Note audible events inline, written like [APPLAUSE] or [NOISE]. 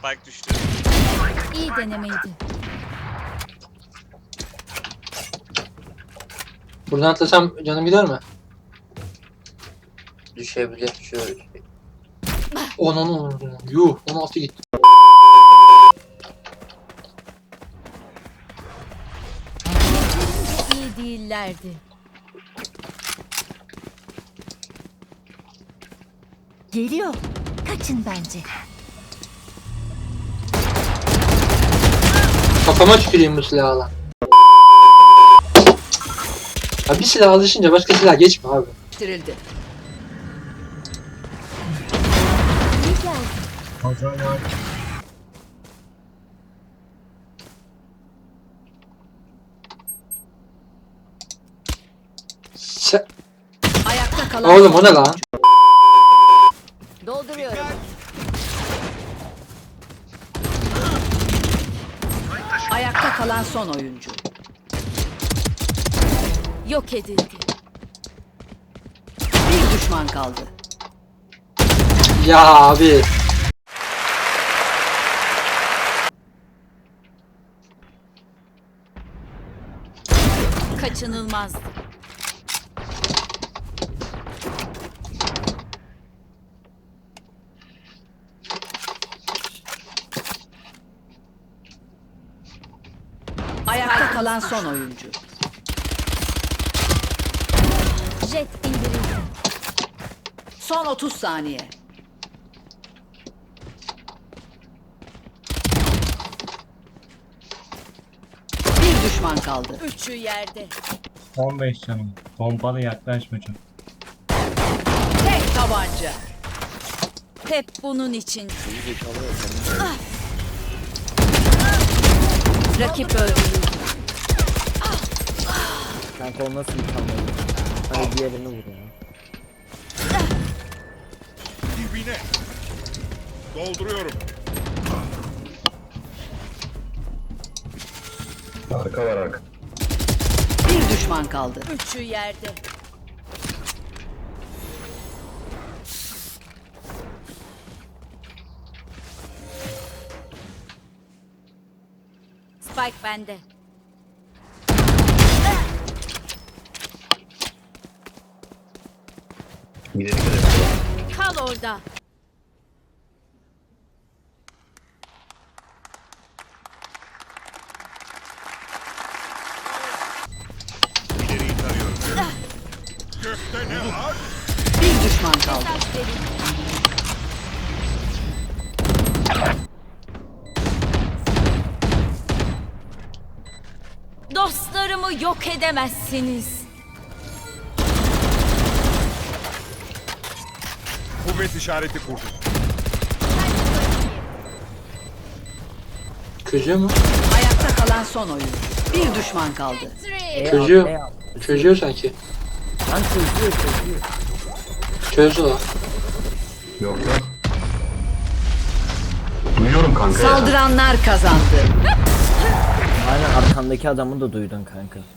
Spike düştü. İyi denemeydi. Buradan atlasam canım gider mi? Düşebilir şöyle. [LAUGHS] Onun onun Yuh 16 gitti. İyi değillerdi. Geliyor. Kaçın bence. Kafama tüküreyim bu silahla. Ya bir silah alışınca başka silah geçme abi. Bitirildi. İyi geldi. Se Ayakta kalan Oğlum o ne lan? oyuncu. Dolduruyorum. Ayakta kalan son oyuncu. Yok edildi. Bir düşman kaldı. Ya abi. Kaçınılmazdı. Ayakta kalan son oyuncu. Jet indirildi. Son 30 saniye. Bir düşman kaldı. Üçü yerde. 15 canım. Pompalı yaklaşma çok. Tek tabanca. Hep bunun için. Rakip öldürüldü. Kanka o nasıl kamera? Hadi diğerini vur ya. Dibine. Dolduruyorum. Arka var arka. Bir düşman kaldı. Üçü yerde. Spike bende. Gidelim gidelim. Kal orada. İleriyi tarıyorum. Gökte ne var? Bir düşman kaldı. Dostlarımı yok edemezsiniz. Kuvvet işareti kurdum. Çözüyor mu? Ayakta kalan son oyuncu. Bir düşman kaldı. Çözüyor. Çözüyor sanki. Lan çözüyor çözüyor. Çözdü o. Yok yok. Duyuyorum kanka ya. Saldıranlar kazandı. Aynen arkandaki adamı da duydun kanka.